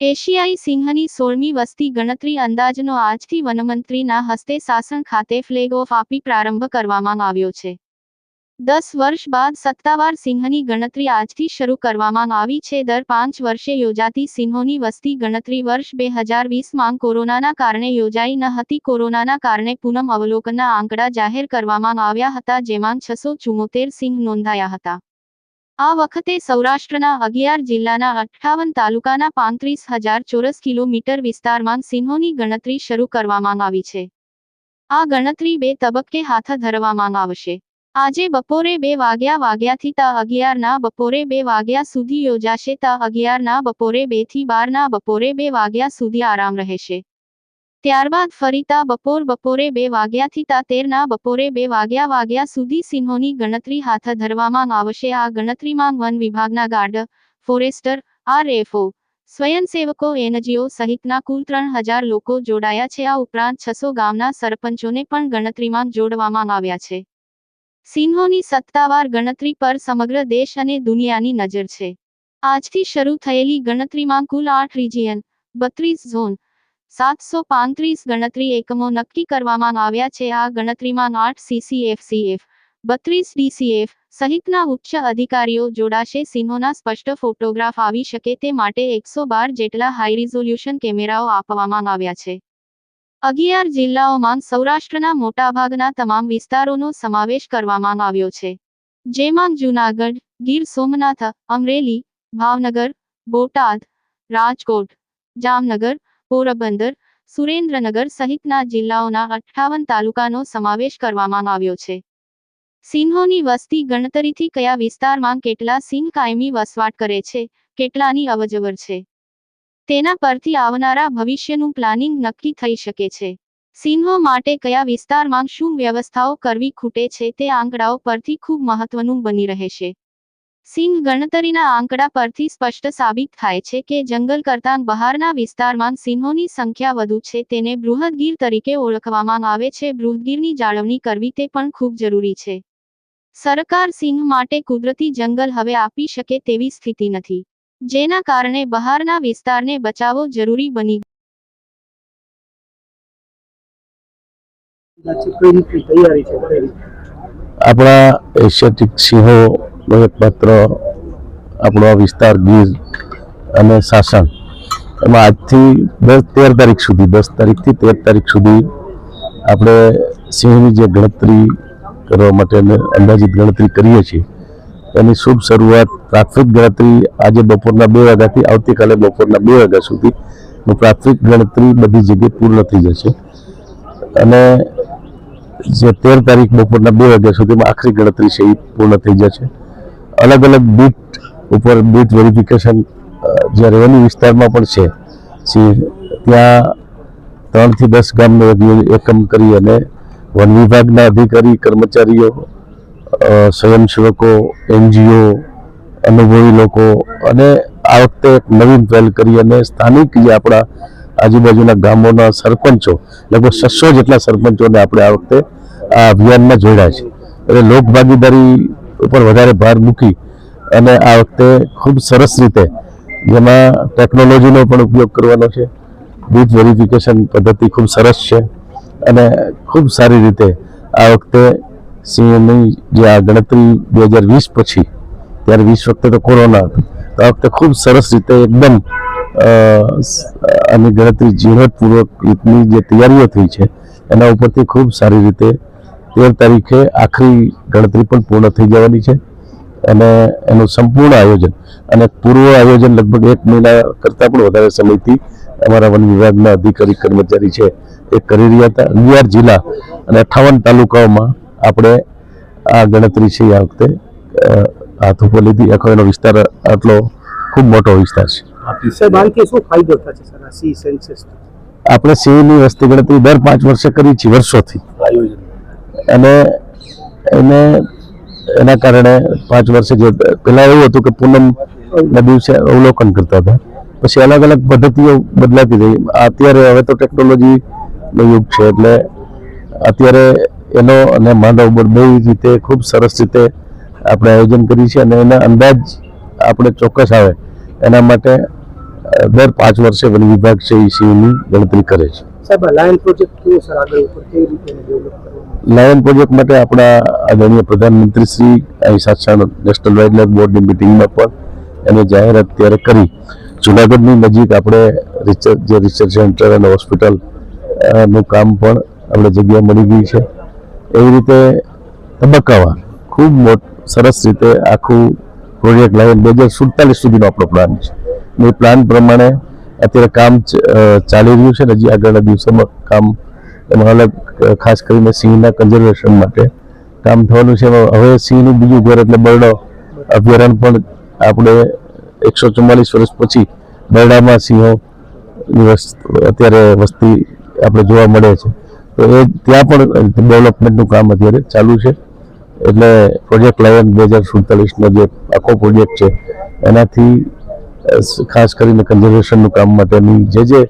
એશિયાઈ સિંહની સોળમી વસ્તી ગણતરી અંદાજનો આજથી વનમંત્રીના હસ્તે સાસણ ખાતે ફ્લેગ ઓફ આપી પ્રારંભ કરવામાં આવ્યો છે. દસ વર્ષ બાદ સત્તાવાર સિંહની ગણતરી આજથી શરૂ કરવામાં આવી છે. દર પાંચ વર્ષે યોજાતી સિંહોની વસ્તી ગણતરી વર્ષ બે હજાર વીસમાં કોરોનાના કારણે યોજાઈ ન હતી. કોરોનાના કારણે પૂનમ અવલોકનના આંકડા જાહેર કરવામાં આવ્યા હતા, જેમાં છસો ચુમ્મોતેર સિંહ નોંધાયા હતા. આ વખતે સૌરાષ્ટ્રના અગિયાર જિલ્લાના અઠ્ઠાવન તાલુકાના પાંત્રીસ હજાર ચોરસ કિલોમીટર વિસ્તારમાં સિંહોની ગણતરી શરૂ કરવામાં આવી છે. આ ગણતરી બે તબક્કે હાથ ધરવામાં આવશે. આજે બપોરે બે વાગ્યા વાગ્યાથી તા અગિયારના બપોરે બે વાગ્યા સુધી યોજાશે. તા અગિયારના બપોરે બેથી બારના બપોરે બે વાગ્યા સુધી આરામ રહેશે. ત્યારબાદ ફરીતા બપોર બપોરે બે વાગ્યાથી તાતેરના બપોરે બે વાગ્યા વાગ્યા સુધી સિંહોની ગણતરી હાથ ધરવામાં આવશે. આ ગણતરીમાં વન વિભાગના ગાર્ડ, ફોરેસ્ટર, આરએફઓ, સ્વયંસેવકો, એનજીઓ સહિતના કુલ ત્રણ હજાર લોકો જોડાયા છે. આ ઉપરાંત છસો ગામના સરપંચોને પણ ગણતરીમાં જોડવામાં આવ્યા છે. સિંહોની સત્તાવાર ગણતરી પર સમગ્ર દેશ અને દુનિયાની નજર છે. આજથી શરૂ થયેલી ગણતરીમાં કુલ આઠ રિજિયન, બત્રીસ ઝોન સાતસો પાંત્રીસ ગણતરી એકમો નક્કી કરવામાં આવ્યા છે. આ ગણતરીમાં આઠ સીસીએફસીએફ બત્રીસ ડીસીએફ સહિતના ઉચ્ચ અધિકારીઓ જોડાશે. સિંહોના સ્પષ્ટ ફોટોગ્રાફ આવી શકે તે માટે એકસો બાર જેટલા હાઈ રિઝોલ્યુશન કેમેરાઓ આપવામાં આવ્યા છે. અગિયાર જિલ્લાઓમાં સૌરાષ્ટ્રના મોટાભાગના તમામ વિસ્તારોનો સમાવેશ કરવામાં આવ્યો છે. જેમાં જૂનાગઢ, ગીર સોમનાથ, અમરેલી, ભાવનગર, બોટાદ, રાજકોટ, જામનગર પોરબંદર, સુરેન્દ્રનગર સહિતના જિલ્લાઓના અઠ્ઠાવન તાલુકાનો સમાવેશ કરવામાં આવ્યો છે. સિંહોની વસ્તી ગણતરીથી કયા વિસ્તારમાં કેટલા સિંહ કાયમી વસવાટ કરે છે, કેટલાની અવજવર છે? તેના પરથી આવનારા ભવિષ્યનું પ્લાનિંગ નક્કી થઈ શકે છે. સિંહો માટે કયા વિસ્તારમાં શું વ્યવસ્થાઓ કરવી ખૂટે છે તે આંકડાઓ પરથી ખૂબ મહત્વનું બની રહેશે. સિંહ ગણતરીના આંકડા પરથી સ્પષ્ટ સાબિત થાય છે કે જંગલ કરતાં બહારના વિસ્તારમાં સિંહોની સંખ્યા વધુ છે તેને બૃહદગીર તરીકે ઓળખવામાં આવે છે. બૃહદગીરની જાળવણી કરવી તે પણ ખૂબ જરૂરી છે. સરકાર સિંહ માટે કુદરતી જંગલ હવે આપી શકે તેવી સ્થિતિ નથી. જેના કારણે બહારના વિસ્તારને બચાવવો જરૂરી બની આપણા એશિયાટિક સિંહોનો એકમાત્ર આપણો વિસ્તાર, ગીર અને સાસણ એમાં આજથી દસ તેર તારીખ સુધી, દસ તારીખથી તેર તારીખ સુધી આપણે સિંહની જે ગણતરી કરવા માટે અંદાજિત ગણતરી કરીએ છીએ, એની શુભ શરૂઆત પ્રાથમિક ગણતરી આજે બપોરના બે વાગ્યાથી આવતીકાલે બપોરના બે વાગ્યા સુધી પ્રાથમિક ગણતરી બધી જગ્યાએ પૂર્ણ થઈ જશે. અને જે તેર તારીખ બપોરના બે વાગ્યા સુધીમાં આખરી ગણતરી છે એ પૂર્ણ થઈ જશે. અલગ અલગ બીટ ઉપર બીટ વેરિફિકેશન જે રેવન્યુ વિસ્તારમાં પણ છે ત્યાં ત્રણથી દસ ગામનો એક એકમ કરી અને વન વિભાગના અધિકારી, કર્મચારીઓ સ્વયંસેવકો, એનજીઓ, અનુભવી લોકો અને આ વખતે એક નવીન પહેલ કરી અને સ્થાનિક જે આપણા આજુબાજુના ગામોના સરપંચો, લગભગ છસો જેટલા સરપંચોને આપણે આ વખતે આ અભિયાનમાં જોડ્યા છે. એટલે લોક ભાગીદારી ઉપર વધારે ભાર મૂકી અને આ વખતે ખૂબ સરસ રીતે જેમાં ટેકનોલોજીનો પણ ઉપયોગ કરવાનો છે. બીજ વેરિફિકેશન પદ્ધતિ ખૂબ સરસ છે અને ખૂબ સારી રીતે આ વખતે સિંહની જે આ ગણતરી બે હજાર વીસ પછી, ત્યારે વીસ વખતે તો કોરોના હતો, તો આ વખતે ખૂબ સરસ રીતે એકદમ અને ગણતરી ઝીણવટપૂર્વક રીતની જે તૈયારીઓ થઈ છે, એના ઉપરથી ખૂબ સારી રીતે તેર તારીખે આખરી ગણતરી પણ પૂર્ણ થઈ જવાની છે અને એનું સંપૂર્ણ આયોજન અને પૂર્વ આયોજન લગભગ એક મહિના કરતાં પણ વધારે સમયથી અમારા વન વિભાગના અધિકારી કર્મચારી છે એ કરી રહ્યા હતા. અગિયાર જિલ્લા અને અઠાવન તાલુકાઓમાં આપણે આ ગણતરી છે આ વખતે હાથ ઉપર લીધી. આખો એનો વિસ્તાર આટલો ખૂબ મોટો વિસ્તાર છે. આપણે સિંહની વસ્તી ગણતરી દર પાંચ વર્ષે કરી છીએ વર્ષોથી. આયોજન. અને એને, એના કારણે પાંચ વર્ષે જે પહેલાં એવું હતું કે પૂનમના દિવસે અવલોકન કરતા હતા. પછી અલગ અલગ પદ્ધતિઓ બદલાતી રહી. અત્યારે હવે તો ટેકનોલોજીનો યુગ છે એટલે અત્યારે એનો અને માનવ બળ બે રીતે ખૂબ સરસ રીતે આપણે આયોજન કરીએ છીએ અને એના અંદાજ આપણે ચોક્કસ આવે. એના માટે દર પાંચ વર્ષે વન વિભાગ છે એ સિંહની ગણતરી કરે છે. લાયન પ્રોજેક્ટ કેવો પ્રોજેક્ટ માટે આપણા આદરણીય પ્રધાનમંત્રી શ્રી અહીં સાક્ષાત નેશનલ વાઇલ્ડ બોર્ડની મિટિંગમાં પણ એને જાહેરાત ત્યારે કરી. જુનાગઢની નજીક આપણે રિસર્ચ જે રિસર્ચ સેન્ટર અને હોસ્પિટલનું કામ પણ આપણે જગ્યા મળી ગઈ છે. એવી રીતે તબક્કાવાર ખૂબ મોટ, સરસ રીતે આખું પ્રોજેક્ટ લાયન બે હજાર સુડતાલીસ સુધીનો આપણો પ્લાન છે. એ પ્લાન પ્રમાણે અત્યારે કામ ચાલી રહ્યું છે હજી આગળના દિવસોમાં કામ એમાં અલગ ખાસ કરીને સિંહના કન્ઝર્વેશન માટે કામ થવાનું છે. હવે સિંહનું બીજું ઘર એટલે બરડો અભયારણ્ય પણ આપણે એકસો ચુમ્માલીસ વર્ષ પછી બરડામાં સિંહો અત્યારે વસ્તી આપણે જોવા મળે છે. તો એ ત્યાં પણ ડેવલપમેન્ટનું કામ અત્યારે ચાલુ છે. એટલે પ્રોજેક્ટ લાયન બે હજાર સુડતાલીસનો જે આખો પ્રોજેક્ટ છે, એનાથી ખાસ કરીને કન્ઝર્વેશનનું કામ માટેની જે જે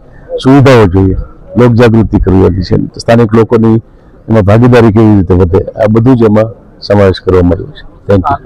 સુવિધાઓ જોઈએ, લોકજાગૃતિ કરવાની છે સ્થાનિક લોકોની એમાં ભાગીદારી કેવી રીતે વધે, આ બધું જ એમાં સમાવેશ કરવામાં આવ્યો છે. Thank you